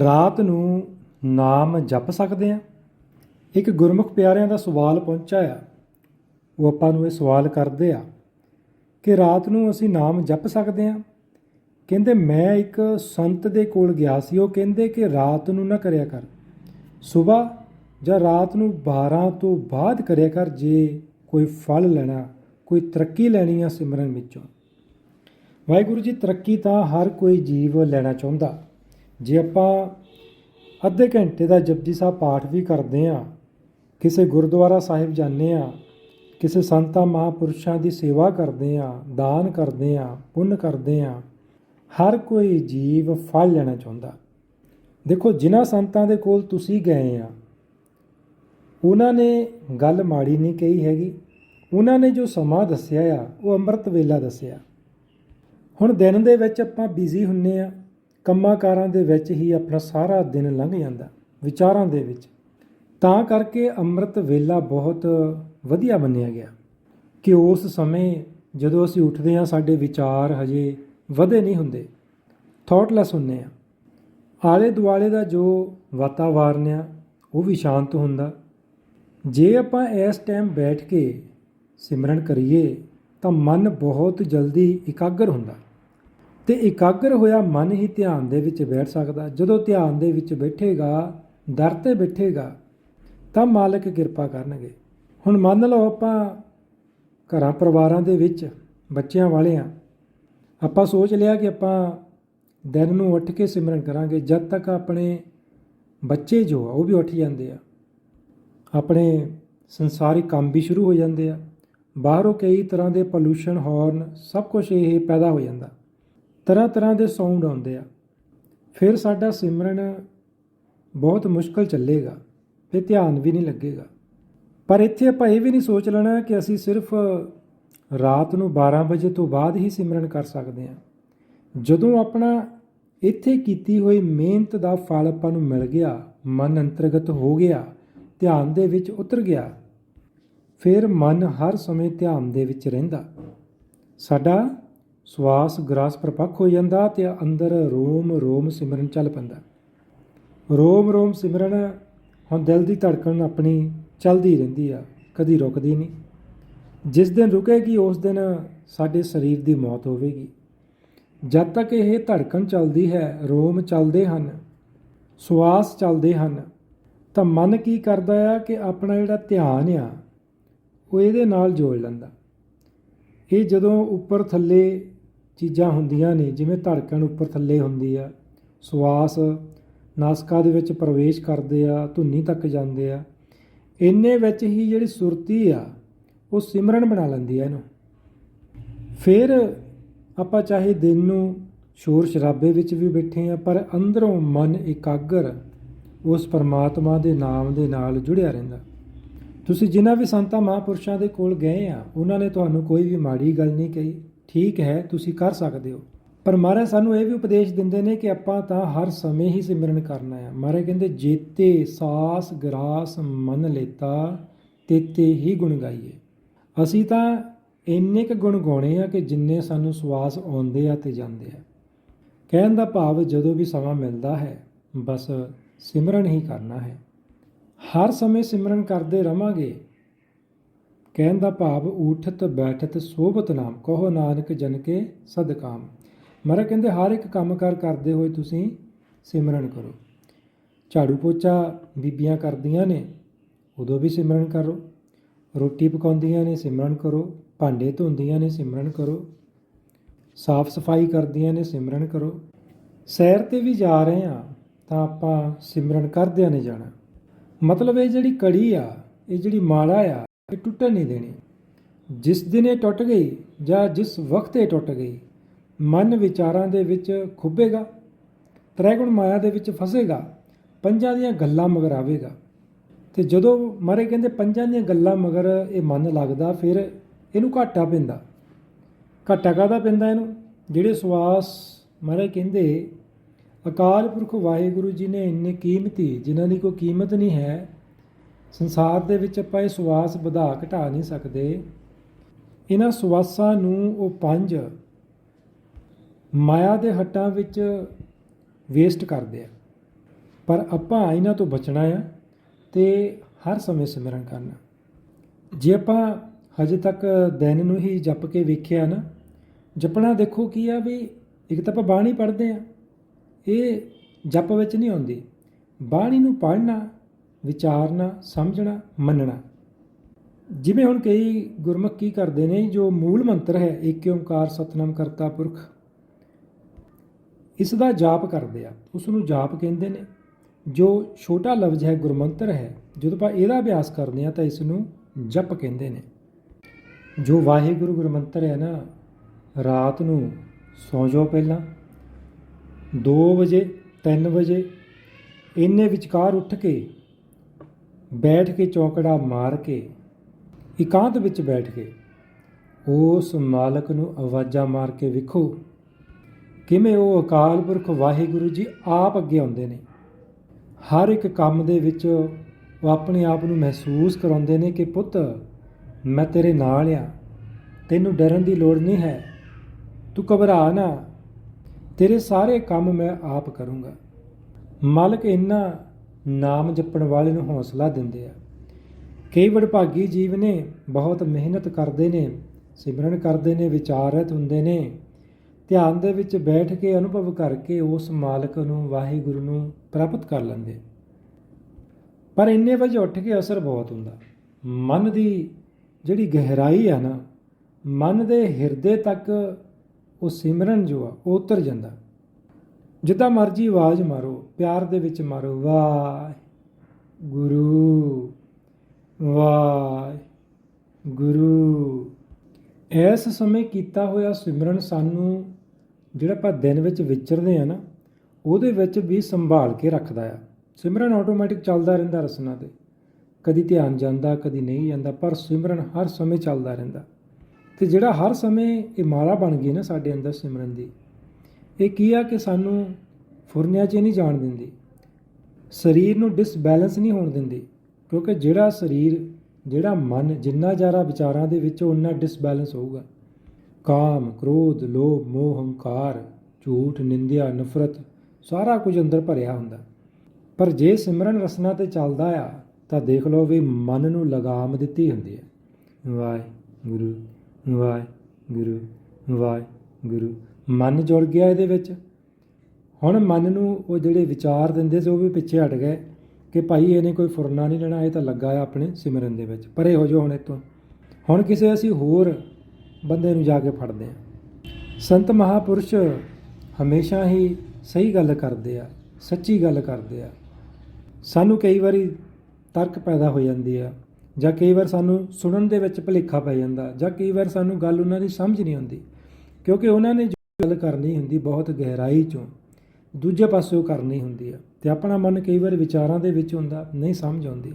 ਰਾਤ ਨੂੰ ਨਾਮ ਜਪ ਸਕਦੇ ਆ ਇੱਕ ਗੁਰਮੁਖ ਪਿਆਰਿਆਂ ਦਾ ਸਵਾਲ ਪਹੁੰਚਾ ਆ। ਉਹ ਆਪਾਂ ਨੂੰ ਇਹ ਸਵਾਲ ਕਰਦੇ ਆ ਕਿ ਰਾਤ ਨੂੰ ਅਸੀਂ ਨਾਮ ਜਪ ਸਕਦੇ ਆ ਕਹਿੰਦੇ, ਮੈਂ ਇੱਕ ਸੰਤ ਦੇ ਕੋਲ ਗਿਆ ਸੀ। ਉਹ ਕਹਿੰਦੇ ਕਿ ਰਾਤ ਨੂੰ ਨਾ ਕਰਿਆ ਕਰ। ਸਵੇਰ ਜਾਂ ਰਾਤ ਨੂੰ 12 ਤੋਂ ਬਾਅਦ ਕਰਿਆ ਕਰ ਜੇ ਕੋਈ ਫਲ ਲੈਣਾ, ਕੋਈ ਤਰੱਕੀ ਲੈਣੀ ਆ ਸਿਮਰਨ ਵਿੱਚੋਂ। ਵਾਹਿਗੁਰੂ ਜੀ, ਤਰੱਕੀ ਤਾਂ ਹਰ ਕੋਈ ਜੀਵ ਲੈਣਾ ਚਾਹੁੰਦਾ। ਜੇ ਆਪਾਂ ਅੱਧੇ ਘੰਟੇ ਦਾ ਜਪਜੀ ਸਾਹਿਬ ਪਾਠ ਵੀ ਕਰਦੇ ਆ ਕਿਸੇ ਗੁਰਦੁਆਰਾ ਸਾਹਿਬ ਜਾਂਦੇ ਆ ਕਿਸੇ ਸੰਤਾਂ ਮਹਾਪੁਰਸ਼ਾਂ ਦੀ ਸੇਵਾ ਕਰਦੇ ਆ ਦਾਨ ਕਰਦੇ ਆ ਪੁੰਨ ਕਰਦੇ ਆ ਹਰ ਕੋਈ ਜੀਵ ਫਲ ਲੈਣਾ ਚਾਹੁੰਦਾ। ਦੇਖੋ, ਜਿਨ੍ਹਾਂ ਸੰਤਾਂ ਦੇ ਕੋਲ ਤੁਸੀਂ ਗਏ ਆ ਉਹਨਾਂ ਨੇ ਗੱਲ ਮਾੜੀ ਨਹੀਂ ਕਹੀ ਹੈਗੀ। ਉਹਨਾਂ ਨੇ ਜੋ ਸਮਾਂ ਦੱਸਿਆ ਆ, ਉਹ ਅੰਮ੍ਰਿਤ ਵੇਲਾ ਦੱਸਿਆ। ਹੁਣ ਦਿਨ ਦੇ ਵਿੱਚ ਆਪਾਂ ਬਿਜ਼ੀ ਹੁੰਨੇ ਆ ਕੰਮਾਂ ਕਾਰਾਂ ਦੇ ਵਿੱਚ ਹੀ ਆਪਣਾ ਸਾਰਾ ਦਿਨ ਲੰਘ ਜਾਂਦਾ, ਵਿਚਾਰਾਂ ਦੇ ਵਿੱਚ। ਤਾਂ ਕਰਕੇ ਅੰਮ੍ਰਿਤ ਵੇਲਾ ਬਹੁਤ ਵਧੀਆ ਮੰਨਿਆ ਗਿਆ। ਕਿ ਉਸ ਸਮੇਂ ਜਦੋਂ ਅਸੀਂ ਉੱਠਦੇ ਹਾਂ, ਸਾਡੇ ਵਿਚਾਰ ਹਜੇ ਵਧੇ ਨਹੀਂ ਹੁੰਦੇ। ਥਾਟਲੈਸ ਹੁੰਨੇ ਆ ਆਲੇ ਦੁਆਲੇ ਦਾ ਜੋ ਵਾਤਾਵਰਨ ਆ, ਉਹ ਵੀ ਸ਼ਾਂਤ ਹੁੰਦਾ। ਜੇ ਆਪਾਂ ਇਸ ਟਾਈਮ ਬੈਠ ਕੇ ਸਿਮਰਨ ਕਰੀਏ, ਤਾਂ ਮਨ ਬਹੁਤ ਜਲਦੀ ਇਕਾਗਰ ਹੁੰਦਾ। ਤੇ ਇਕਾਗਰ ਹੋਇਆ ਮਨ ਹੀ ਧਿਆਨ ਦੇ ਵਿੱਚ ਬੈਠ ਸਕਦਾ। ਜਦੋਂ ਧਿਆਨ ਦੇ ਵਿੱਚ ਬੈਠੇਗਾ, ਦਰ ਤੇ ਬੈਠੇਗਾ, ਤਾਂ ਮਾਲਕ ਕਿਰਪਾ ਕਰਨਗੇ। ਹੁਣ ਮੰਨ ਲਓ ਆਪਾਂ ਘਰਾਂ ਪਰਿਵਾਰਾਂ ਦੇ ਵਿੱਚ ਬੱਚਿਆਂ ਵਾਲੇ ਆ ਆਪਾਂ ਸੋਚ ਲਿਆ ਕਿ ਆਪਾਂ ਦਿਨ ਨੂੰ ਉੱਠ ਕੇ ਸਿਮਰਨ ਕਰਾਂਗੇ, ਜਦ ਤੱਕ ਆਪਣੇ ਬੱਚੇ ਜੋ ਆ, ਉਹ ਵੀ ਉੱਠ ਜਾਂਦੇ ਆ। ਆਪਣੇ ਸੰਸਾਰਿਕ ਕੰਮ ਵੀ ਸ਼ੁਰੂ ਹੋ ਜਾਂਦੇ ਆ। ਬਾਹਰੋਂ ਕਈ ਤਰ੍ਹਾਂ ਦੇ ਪੋਲੂਸ਼ਨ ਹਾਰਨ ਸਭ ਕੁਝ ਇਹ ਪੈਦਾ ਹੋ ਜਾਂਦਾ। ਤਰ੍ਹਾਂ ਤਰ੍ਹਾਂ ਦੇ ਸਾਊਂਡ ਆਉਂਦੇ ਆ। ਫਿਰ ਸਾਡਾ ਸਿਮਰਨ ਬਹੁਤ ਮੁਸ਼ਕਲ ਚੱਲੇਗਾ ਤੇ ਧਿਆਨ ਵੀ ਨਹੀਂ ਲੱਗੇਗਾ। ਪਰ ਇੱਥੇ ਆਪਾਂ ਇਹ ਵੀ ਨਹੀਂ ਸੋਚ ਲੈਣਾ ਕਿ ਅਸੀਂ ਸਿਰਫ ਰਾਤ ਨੂੰ 12 ਵਜੇ ਤੋਂ ਬਾਅਦ ਹੀ ਸਿਮਰਨ ਕਰ ਸਕਦੇ ਹਾਂ। ਜਦੋਂ ਆਪਣਾ ਇੱਥੇ ਕੀਤੀ ਹੋਈ ਮਿਹਨਤ ਦਾ ਫਲ ਆਪਾਂ ਨੂੰ ਮਿਲ ਗਿਆ, ਮਨ ਅੰਤਰਗਤ ਹੋ ਗਿਆ, ਧਿਆਨ ਦੇ ਵਿੱਚ ਉਤਰ ਗਿਆ, ਫਿਰ ਮਨ ਹਰ ਸਮੇਂ ਧਿਆਨ ਦੇ ਵਿੱਚ ਰਹਿੰਦਾ। ਸਾਡਾ ਸਵਾਸ ਗ੍ਰਾਸ ਪ੍ਰਪੱਖ ਹੋ ਜਾਂਦਾ ਤੇ ਅੰਦਰ ਰੋਮ ਰੋਮ ਸਿਮਰਨ ਚੱਲ ਪੈਂਦਾ। ਰੋਮ ਰੋਮ ਸਿਮਰਨ ਹੁਣ ਦਿਲ ਦੀ ਧੜਕਣ ਆਪਣੀ ਚੱਲਦੀ ਰਹਿੰਦੀ ਆ, ਕਦੀ ਰੁਕਦੀ ਨਹੀਂ। ਜਿਸ ਦਿਨ ਰੁਕੇਗੀ, ਉਸ ਦਿਨ ਸਾਡੇ ਸਰੀਰ ਦੀ ਮੌਤ ਹੋਵੇਗੀ। ਜਦ ਤੱਕ ਇਹ ਧੜਕਣ ਚੱਲਦੀ ਹੈ, ਰੋਮ ਚੱਲਦੇ ਹਨ, ਸਵਾਸ ਚੱਲਦੇ ਹਨ, ਤਾਂ ਮਨ ਕੀ ਕਰਦਾ ਆ ਕਿ ਆਪਣਾ ਜਿਹੜਾ ਧਿਆਨ ਆ, ਉਹ ਇਹਦੇ ਨਾਲ ਜੋੜ ਲੈਂਦਾ। ਇਹ ਜਦੋਂ ਉੱਪਰ ਥੱਲੇ ਚੀਜ਼ਾਂ ਹੁੰਦੀਆਂ ਨੇ, ਜਿਵੇਂ ਧੜਕਣ ਉੱਪਰ ਥੱਲੇ ਹੁੰਦੀ ਆ, ਸਵਾਸ, ਨਾਸਕਾ ਦੇ ਵਿੱਚ ਪ੍ਰਵੇਸ਼ ਕਰਦੇ ਆ, ਧੁੰਨੀ ਤੱਕ ਜਾਂਦੇ ਆ, ਇੰਨੇ ਵਿੱਚ ਹੀ ਜਿਹੜੀ ਸੁਰਤੀ ਆ, ਉਹ ਸਿਮਰਨ ਬਣਾ ਲੈਂਦੀ ਆ ਇਹਨੂੰ। ਫਿਰ ਆਪਾਂ ਚਾਹੇ ਦਿਨ ਨੂੰ ਸ਼ੋਰ ਸ਼ਰਾਬੇ ਵਿੱਚ ਵੀ ਬੈਠੇ ਆ, ਪਰ ਅੰਦਰੋਂ ਮਨ ਇਕਾਗਰ ਉਸ ਪਰਮਾਤਮਾ ਦੇ ਨਾਮ ਦੇ ਨਾਲ ਜੁੜਿਆ ਰਹਿੰਦਾ। ਤੁਸੀਂ ਜਿਨ੍ਹਾਂ ਵੀ ਸੰਤਾਂ ਮਹਾਪੁਰਸ਼ਾਂ ਦੇ ਕੋਲ ਗਏ ਆ, ਉਹਨਾਂ ਨੇ ਤੁਹਾਨੂੰ ਕੋਈ ਵੀ ਮਾੜੀ ਗੱਲ ਨਹੀਂ ਕਹੀ। ਠੀਕ ਹੈ, ਤੁਸੀਂ ਕਰ ਸਕਦੇ ਹੋ। ਪਰ ਮਹਾਰਾਜ ਸਾਨੂੰ ਇਹ ਵੀ ਉਪਦੇਸ਼ ਦਿੰਦੇ ਨੇ ਕਿ ਆਪਾਂ ਤਾਂ ਹਰ ਸਮੇਂ ਹੀ ਸਿਮਰਨ ਕਰਨਾ ਹੈ। ਮਹਾਰਾਜ ਕਹਿੰਦੇ, ਜੇਤੇ ਸਾਸ ਗਰਾਸ ਮਨ ਲੇਤਾ, ਤੇਤੇ ਹੀ ਗੁਣ ਗਾਈਏ। ਅਸੀਂ ਤਾਂ ਇੰਨੇ ਕੁ ਗੁਣ ਗਾਉਣੇ ਆ ਕਿ ਜਿੰਨੇ ਸਾਨੂੰ ਸਵਾਸ ਆਉਂਦੇ ਆ ਤੇ ਜਾਂਦੇ ਆ। ਕਹਿਣ ਦਾ ਭਾਵ ਜਦੋਂ ਵੀ ਸਮਾਂ ਮਿਲਦਾ ਹੈ, ਬਸ ਸਿਮਰਨ ਹੀ ਕਰਨਾ ਹੈ। ਹਰ ਸਮੇਂ ਸਿਮਰਨ ਕਰਦੇ ਰਵਾਂਗੇ ਕਹਿਣ ਦਾ ਭਾਵ ਉਠਤ ਬੈਠਤ, ਸੋਭਤ ਨਾਮ, ਕਹੋ ਨਾਨਕ ਜਨ ਕੇ ਸਦਕਾਮ। ਮਹਾਰਾਜ ਕਹਿੰਦੇ, ਹਰ ਇੱਕ ਕੰਮ ਕਾਰ ਕਰਦੇ ਹੋਏ ਤੁਸੀਂ ਸਿਮਰਨ ਕਰੋ। ਝਾੜੂ ਪੋਚਾ ਬੀਬੀਆਂ ਕਰਦੀਆਂ ਨੇ, ਉਦੋਂ ਵੀ ਸਿਮਰਨ ਕਰੋ। ਰੋਟੀ ਪਕਾਉਂਦੀਆਂ ਨੇ, ਸਿਮਰਨ ਕਰੋ। ਭਾਂਡੇ ਧੋਂਦੀਆਂ ਨੇ, ਸਿਮਰਨ ਕਰੋ। ਸਾਫ਼ ਸਫ਼ਾਈ ਕਰਦੀਆਂ ਨੇ, ਸਿਮਰਨ ਕਰੋ। ਸੈਰ ਤੇ ਵੀ ਜਾ ਰਹੇ ਆ ਤਾਂ ਆਪਾਂ ਸਿਮਰਨ ਕਰਦਿਆਂ ਨੇ ਜਾਣਾ। ਮਤਲਬ ਇਹ ਜਿਹੜੀ ਕੜੀ ਆ, ਇਹ ਜਿਹੜੀ ਮਾਲਾ ਆ ਇਹ ਟੁੱਟਣ ਨਹੀਂ ਦੇਣੀ। ਜਿਸ ਦਿਨ ਇਹ ਟੁੱਟ ਗਈ ਜਾਂ ਜਿਸ ਵਕਤ ਇਹ ਟੁੱਟ ਗਈ, ਮਨ ਵਿਚਾਰਾਂ ਦੇ ਵਿੱਚ ਖੁੱਬੇਗਾ ਤ੍ਰੈਗੁਣ ਮਾਇਆ ਦੇ ਵਿੱਚ ਫਸੇਗਾ, ਪੰਜਾਂ ਦੀਆਂ ਗੱਲਾਂ ਮਗਰ ਆਵੇਗਾ। ਤੇ ਜਦੋਂ ਮਾਰੇ ਕਹਿੰਦੇ ਪੰਜਾਂ ਦੀਆਂ ਗੱਲਾਂ ਮਗਰ ਇਹ ਮਨ ਲੱਗਦਾ, ਫਿਰ ਇਹਨੂੰ ਘਾਟਾ ਪੈਂਦਾ। ਘਾਟਾ ਕਾਹਦਾ ਪੈਂਦਾ ਇਹਨੂੰ? ਜਿਹੜੇ ਸਵਾਸ ਮਾਰੇ ਕਹਿੰਦੇ, ਅਕਾਲ ਪੁਰਖ ਵਾਹਿਗੁਰੂ ਜੀ ਨੇ ਇੰਨੇ ਕੀਮਤੀ, ਜਿਨ੍ਹਾਂ ਦੀ ਕੋਈ ਕੀਮਤ ਨਹੀਂ ਹੈ ਸੰਸਾਰ ਦੇ ਵਿੱਚ ਆਪਾਂ ਇਹ ਸੁਆਸ ਵਧਾ ਘਟਾ ਨਹੀਂ ਸਕਦੇ। ਇਹਨਾਂ ਸੁਆਸਾਂ ਨੂੰ ਉਹ ਪੰਜ ਮਾਇਆ ਦੇ ਹੱਟਾਂ ਵਿੱਚ ਵੇਸਟ ਕਰਦੇ ਆ। ਪਰ ਆਪਾਂ ਇਹਨਾਂ ਤੋਂ ਬਚਣਾ ਆ ਤੇ ਹਰ ਸਮੇਂ ਸਿਮਰਨ ਕਰਨਾ। ਜੇ ਆਪਾਂ ਹਜੇ ਤੱਕ ਦਿਨ ਨੂੰ ਹੀ ਜਪ ਕੇ ਵੇਖਿਆ ਨਾ, ਜਪਣਾ ਦੇਖੋ ਕੀ ਆ ਵੀ ਇੱਕ ਤਾਂ ਆਪਾਂ ਬਾਣੀ ਪੜ੍ਹਦੇ ਆ। ਇਹ ਜਪ ਵਿੱਚ ਨਹੀਂ ਆਉਂਦੀ। ਬਾਣੀ ਨੂੰ ਪੜ੍ਹਨਾ ਵਿਚਾਰਨਾ, ਸਮਝਣਾ, ਮੰਨਣਾ। ਜਿਵੇਂ ਹੁਣ ਕਈ ਗੁਰਮੁਖ ਕੀ ਕਰਦੇ ਨੇ, ਜੋ ਮੂਲ ਮੰਤਰ ਹੈ, ਏਕ ਓੰਕਾਰ ਸਤਨਾਮ ਕਰਤਾ ਪੁਰਖ, ਇਸ ਦਾ ਜਾਪ ਕਰਦੇ ਆ। ਉਸ ਨੂੰ ਜਾਪ ਕਹਿੰਦੇ ਨੇ। ਜੋ ਛੋਟਾ ਲਫ਼ਜ਼ ਹੈ, ਗੁਰਮੰਤਰ ਹੈ, ਜਦੋਂ ਆਪਾਂ ਇਹਦਾ ਅਭਿਆਸ ਕਰਦੇ ਆ, ਤਾਂ ਇਸ ਨੂੰ ਜਪ ਕਹਿੰਦੇ ਨੇ। ਜੋ ਵਾਹਿਗੁਰੂ ਗੁਰਮੰਤਰ ਹੈ ਨਾ, ਰਾਤ ਨੂੰ ਸੌਂ ਜਾਓ ਪਹਿਲਾਂ 2 ਵਜੇ 3 ਵਜੇ, ਇੰਨੇ ਵਿਚਕਾਰ ਉੱਠ ਕੇ ਬੈਠ ਕੇ ਚੌਕੜਾ ਮਾਰ ਕੇ, ਇਕਾਂਤ ਵਿੱਚ ਬੈਠ ਕੇ, ਉਸ ਮਾਲਕ ਨੂੰ ਆਵਾਜ਼ਾਂ ਮਾਰ ਕੇ ਵੇਖੋ, ਕਿਵੇਂ ਉਹ ਅਕਾਲ ਪੁਰਖ ਵਾਹਿਗੁਰੂ ਜੀ ਆਪ ਅੱਗੇ ਆਉਂਦੇ ਨੇ। ਹਰ ਇੱਕ ਕੰਮ ਦੇ ਵਿੱਚ ਉਹ ਆਪਣੇ ਆਪ ਨੂੰ ਮਹਿਸੂਸ ਕਰਾਉਂਦੇ ਨੇ ਕਿ ਪੁੱਤ, ਮੈਂ ਤੇਰੇ ਨਾਲ ਆ, ਤੈਨੂੰ ਡਰਨ ਦੀ ਲੋੜ ਨਹੀਂ ਹੈ, ਤੂੰ ਘਬਰਾ ਨਾ, ਤੇਰੇ ਸਾਰੇ ਕੰਮ ਮੈਂ ਆਪ ਕਰੂੰਗਾ। ਮਾਲਕ ਇੰਨਾ ਨਾਮ ਜਪਣ ਵਾਲੇ ਨੂੰ ਹੌਸਲਾ ਦਿੰਦੇ ਆ। ਕਈ ਵਡਭਾਗੀ ਜੀਵ ਨੇ ਬਹੁਤ ਮਿਹਨਤ ਕਰਦੇ ਨੇ, ਸਿਮਰਨ ਕਰਦੇ ਨੇ, ਵਿਚਾਰਤ ਹੁੰਦੇ ਨੇ। ਧਿਆਨ ਦੇ ਵਿੱਚ ਬੈਠ ਕੇ ਅਨੁਭਵ ਕਰਕੇ ਉਸ ਮਾਲਕ ਨੂੰ, ਵਾਹਿਗੁਰੂ ਨੂੰ ਪ੍ਰਾਪਤ ਕਰ ਲੈਂਦੇ। ਪਰ ਇੰਨੇ ਵਜੇ ਉੱਠ ਕੇ ਅਸਰ ਬਹੁਤ ਹੁੰਦਾ। ਮਨ ਦੀ ਜਿਹੜੀ ਗਹਿਰਾਈ ਆ ਨਾ, ਮਨ ਦੇ ਹਿਰਦੇ ਤੱਕ ਉਹ ਸਿਮਰਨ ਜੋ ਆ, ਉਹ ਉਤਰ ਜਾਂਦਾ। ਜਿੱਦਾਂ ਮਰਜ਼ੀ ਆਵਾਜ਼ ਮਾਰੋ, ਪਿਆਰ ਦੇ ਵਿੱਚ ਮਾਰੋ ਵਾਹ ਗੁਰੂ ਵਾਹ ਗੁਰੂ ਇਸ ਸਮੇਂ ਕੀਤਾ ਹੋਇਆ ਸਿਮਰਨ ਸਾਨੂੰ ਜਿਹੜਾ ਆਪਾਂ ਦਿਨ ਵਿੱਚ ਵਿਚਰਦੇ ਆ ਨਾ, ਉਹਦੇ ਵਿੱਚ ਵੀ ਸੰਭਾਲ ਕੇ ਰੱਖਦਾ ਆ। ਸਿਮਰਨ ਆਟੋਮੈਟਿਕ ਚੱਲਦਾ ਰਹਿੰਦਾ ਰਸਨਾ ਤੇ। ਕਦੀ ਧਿਆਨ ਜਾਂਦਾ, ਕਦੀ ਨਹੀਂ ਜਾਂਦਾ, ਪਰ ਸਿਮਰਨ ਹਰ ਸਮੇਂ ਚੱਲਦਾ ਰਹਿੰਦਾ। ਤੇ ਜਿਹੜਾ ਹਰ ਸਮੇਂ ਇਹ ਮਾਲਾ ਬਣ ਗਈ ਨਾ ਸਾਡੇ ਅੰਦਰ ਸਿਮਰਨ ਦੀ ਇਹ ਕੀ ਆ ਕਿ ਸਾਨੂੰ ਫੁਰਨਿਆਂ 'ਚ ਨਹੀਂ ਜਾਣ ਦਿੰਦੀ। ਸਰੀਰ ਨੂੰ ਡਿਸਬੈਲੈਂਸ ਨਹੀਂ ਹੋਣ ਦਿੰਦੀ, ਕਿਉਂਕਿ ਜਿਹੜਾ ਸਰੀਰ, ਜਿਹੜਾ ਮਨ, ਜਿੰਨਾ ਜ਼ਿਆਦਾ ਵਿਚਾਰਾਂ ਦੇ ਵਿੱਚ ਉਨਾ ਡਿਸਬੈਲੈਂਸ ਹੋਊਗਾ। ਕਾਮ, ਕ੍ਰੋਧ, ਲੋਭ, ਮੋਹ, ਹੰਕਾਰ, ਝੂਠ, ਨਿੰਦਿਆ, ਨਫ਼ਰਤ, ਸਾਰਾ ਕੁਝ ਅੰਦਰ ਭਰਿਆ ਹੁੰਦਾ। ਪਰ ਜੇ ਸਿਮਰਨ ਰਸਨਾ ਤੇ ਚੱਲਦਾ ਆ, ਤਾਂ ਦੇਖ ਲਓ ਵੀ ਮਨ ਨੂੰ ਲਗਾਮ ਦਿੱਤੀ ਹੁੰਦੀ ਹੈ। ਵਾਹਿਗੁਰੂ ਵਾਹਿਗੁਰੂ ਵਾਹਿਗੁਰੂ। ਮਨ ਜੁੜ ਗਿਆ ਇਹਦੇ ਵਿੱਚ। ਹੁਣ ਮਨ ਨੂੰ ਉਹ ਜਿਹੜੇ ਵਿਚਾਰ ਦਿੰਦੇ ਸੀ, ਉਹ ਵੀ ਪਿੱਛੇ ਹਟ ਗਏ ਕਿ ਭਾਈ ਇਹਨੇ ਕੋਈ ਫੁਰਨਾ ਨਹੀਂ ਲੈਣਾ, ਇਹ ਤਾਂ ਲੱਗਾ ਆ ਆਪਣੇ ਸਿਮਰਨ ਦੇ ਵਿੱਚ। ਪਰੇ ਹੋ ਜਾਓ ਹੁਣ ਇਤੋਂ ਹੁਣ ਕਿਸੇ ਅਸੀਂ ਹੋਰ ਬੰਦੇ ਨੂੰ ਜਾ ਕੇ ਫੜਦੇ ਆ। ਸੰਤ ਮਹਾਪੁਰਸ਼ ਹਮੇਸ਼ਾ ਹੀ ਸਹੀ ਗੱਲ ਕਰਦੇ ਆ, ਸੱਚੀ ਗੱਲ ਕਰਦੇ ਆ। ਸਾਨੂੰ ਕਈ ਵਾਰੀ ਤਰਕ ਪੈਦਾ ਹੋ ਜਾਂਦੀ ਆ, ਜਾਂ ਕਈ ਵਾਰ ਸਾਨੂੰ ਸੁਣਨ ਦੇ ਵਿੱਚ ਭੁਲੇਖਾ ਪੈ ਜਾਂਦਾ, ਜਾਂ ਕਈ ਵਾਰ ਸਾਨੂੰ ਗੱਲ ਉਹਨਾਂ ਦੀ ਸਮਝ ਨਹੀਂ ਆਉਂਦੀ, ਕਿਉਂਕਿ ਉਹਨਾਂ ਨੇ ਗੱਲ ਕਰਨੀ ਹੁੰਦੀ ਬਹੁਤ ਗਹਿਰਾਈ ਚੋਂ, ਦੂਜੇ ਪਾਸਿਓਂ ਕਰਨੀ ਹੁੰਦੀ ਆ ਤੇ ਆਪਣਾ ਮਨ ਕਈ ਵਾਰ ਵਿਚਾਰਾਂ ਦੇ ਵਿੱਚ ਹੁੰਦਾ, ਨਹੀਂ ਸਮਝ ਆਉਂਦੀ।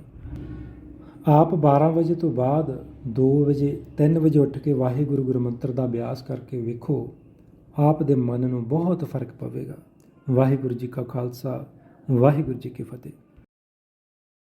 ਆਪ 12 ਵਜੇ ਤੋਂ ਬਾਅਦ 2 ਵਜੇ 3 ਵਜੇ ਉੱਠ ਕੇ ਵਾਹਿਗੁਰੂ ਗੁਰਮੰਤਰ ਦਾ ਅਭਿਆਸ ਕਰਕੇ ਵੇਖੋ, ਆਪ ਦੇ ਮਨ ਨੂੰ ਬਹੁਤ ਫ਼ਰਕ ਪਵੇਗਾ। ਵਾਹਿਗੁਰੂ ਜੀ ਕਾ ਖਾਲਸਾ, ਵਾਹਿਗੁਰੂ ਜੀ ਕੀ ਫਤਿਹ।